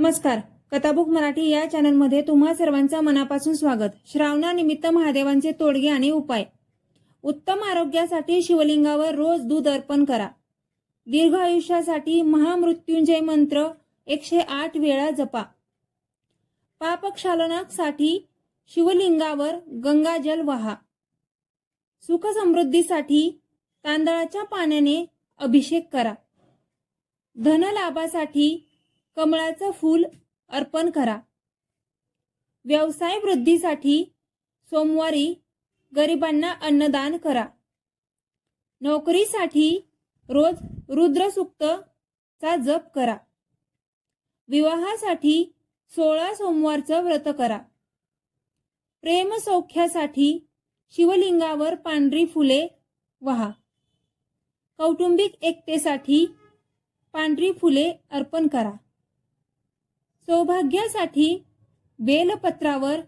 नमस्कार. कथाबुक मराठी या चॅनलमध्ये तुम्हा सर्वांचं मनापासून स्वागत. श्रावणानिमित्त महादेवांचे तोडगे आणि उपाय. उत्तम आरोग्यासाठी शिवलिंगावर रोज दूध अर्पण करा. दीर्घ आयुष्यासाठी महामृत्युंजय मंत्र एकशे आठ वेळा जपा. पापक्षालनासाठी शिवलिंगावर गंगाजल वहा. सुखसमृद्धीसाठी तांदळाच्या पाण्याने अभिषेक करा. धनलाभासाठी कमळाचं फूल अर्पण करा. व्यवसाय वृद्धीसाठी सोमवारी गरिबांना अन्नदान करा. नोकरीसाठी रोज रुद्रसूक्तचा जप करा. विवाहासाठी सोळा सोमवारचं व्रत करा. प्रेम सौख्यासाठी शिवलिंगावर पांढरी फुले वहा. कौटुंबिक एकतेसाठी पांढरी फुले अर्पण करा. सौभाग्यासाठी बेलपत्रावर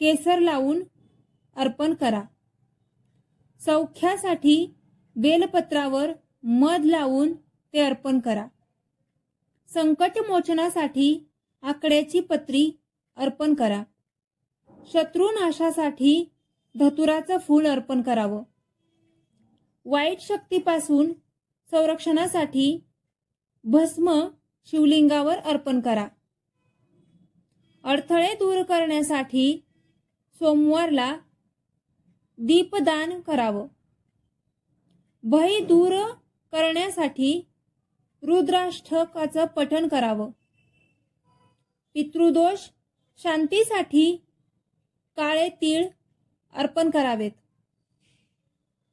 केसर लावून अर्पण करा. सौख्यासाठी बेलपत्रावर मध लावून ते अर्पण करा. संकटमोचनासाठी आकड्याची पत्री अर्पण करा. शत्रुनाशासाठी धतुराचं फूल अर्पण करावं. वाईट शक्तीपासून संरक्षणासाठी भस्म शिवलिंगावर अर्पण करा. अडथळे दूर करण्यासाठी सोमवारला दीपदान करावं. भय दूर करण्यासाठी रुद्राष्टकाचं पठण करावं. पितृदोष शांतीसाठी काळे तीळ अर्पण करावेत.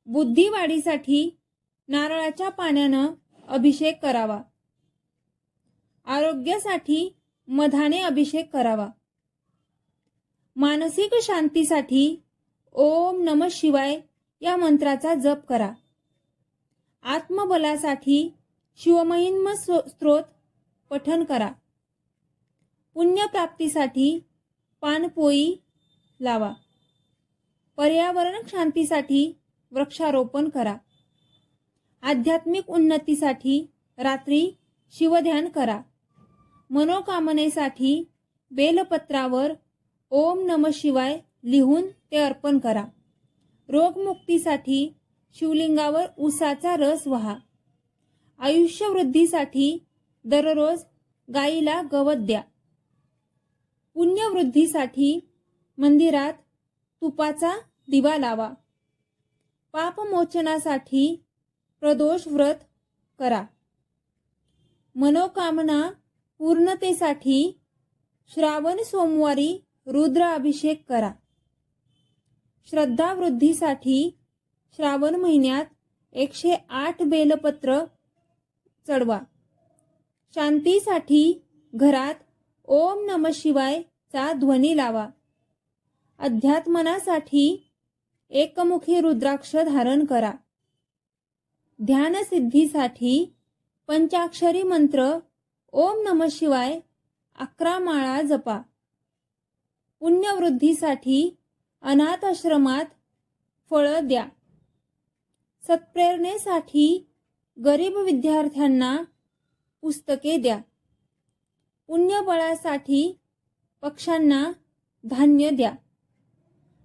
बुद्धिवाढीसाठी नारळाच्या पाण्यानं अभिषेक करावा. आरोग्यासाठी मधाने अभिषेक करावा. मानसिक शांतीसाठी ओम नम शिवाय या मंत्राचा जप करा. आत्मबलासाठी शिवमहिन्म स्त्रोत पठन करा. पुण्यप्राप्तीसाठी पानपोई लावा. पर्यावरण शांतीसाठी वृक्षारोपण करा. आध्यात्मिक उन्नतीसाठी रात्री शिवध्यान करा. मनोकामनेसाठी बेलपत्रावर ओम नम शिवाय लिहून ते अर्पण करा. रोगमुक्तीसाठी शिवलिंगावर उसाचा रस व्हा. आयुष्यवृद्धीसाठी दररोज गाईला गवत द्या. पुण्यवृद्धीसाठी मंदिरात तुपाचा दिवा लावा. पापमोचनासाठी प्रदोष व्रत करा. मनोकामना पूर्णतेसाठी श्रावण सोमवारी रुद्र अभिषेक करा. श्रद्धावृद्धीसाठी श्रावण महिन्यात एकशे आठ बेलपत्र चढवा. शांतीसाठी घरात ओम नम शिवायचा ध्वनी लावा. अध्यात्मनासाठी एकमुखी रुद्राक्ष धारण करा. ध्यानसिद्धीसाठी पंचाक्षरी मंत्र ओम नम शिवाय अकरा माळा जपा. पुण्यवृद्धीसाठी अनाथाश्रमात फळं द्या. सत्प्रेरणेसाठी गरीब विद्यार्थ्यांना पुस्तके द्या. पुण्यबळासाठी पक्ष्यांना धान्य द्या.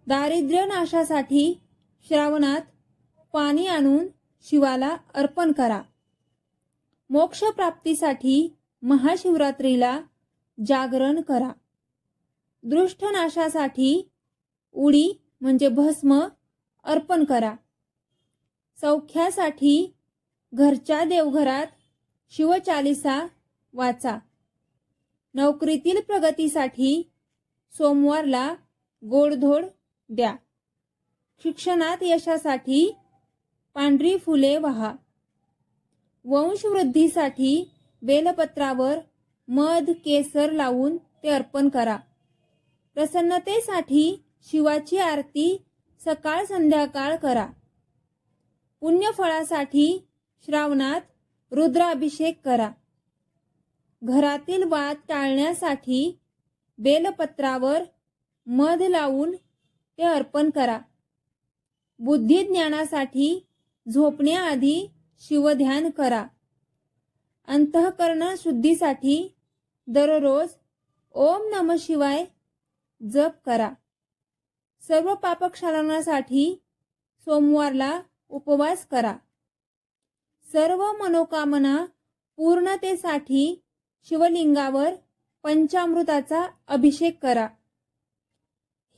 दारिद्र्य नाशासाठी श्रावणात पाणी आणून शिवाला अर्पण करा. मोक्षप्राप्तीसाठी महाशिवरात्रीला जागरण करा. दृष्टनाशासाठी उडी म्हणजे भस्म अर्पण करा. सौख्यासाठी घरच्या देवघरात शिवचालिसा वाचा. नोकरीतील प्रगतीसाठी सोमवारला गोडधोड द्या. शिक्षणात यशासाठी पांढरी फुले वहा. वंशवृद्धीसाठी बेलपत्रावर मध केसर लावून ते अर्पण करा. प्रसन्नतेसाठी शिवाची आरती सकाळ संध्याकाळ करा. पुण्यफळासाठी श्रावणात रुद्राभिषेक करा. घरातील वाद टाळण्यासाठी बेलपत्रावर मध लावून ते अर्पण करा. बुद्धी ज्ञानासाठी झोपण्याआधी शिवध्यान करा. अंतःकरण शुद्धीसाठी दररोज ओम नम शिवाय जप करा. सर्व पापक्षालनासाठी सोमवारला उपवास करा. सर्व मनोकामना पूर्णतेसाठी शिवलिंगावर पंचामृताचा अभिषेक करा.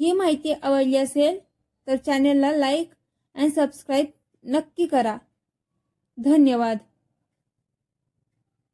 ही माहिती आवडली असेल तर चॅनेलला लाईक अँड सबस्क्राईब नक्की करा. धन्यवाद.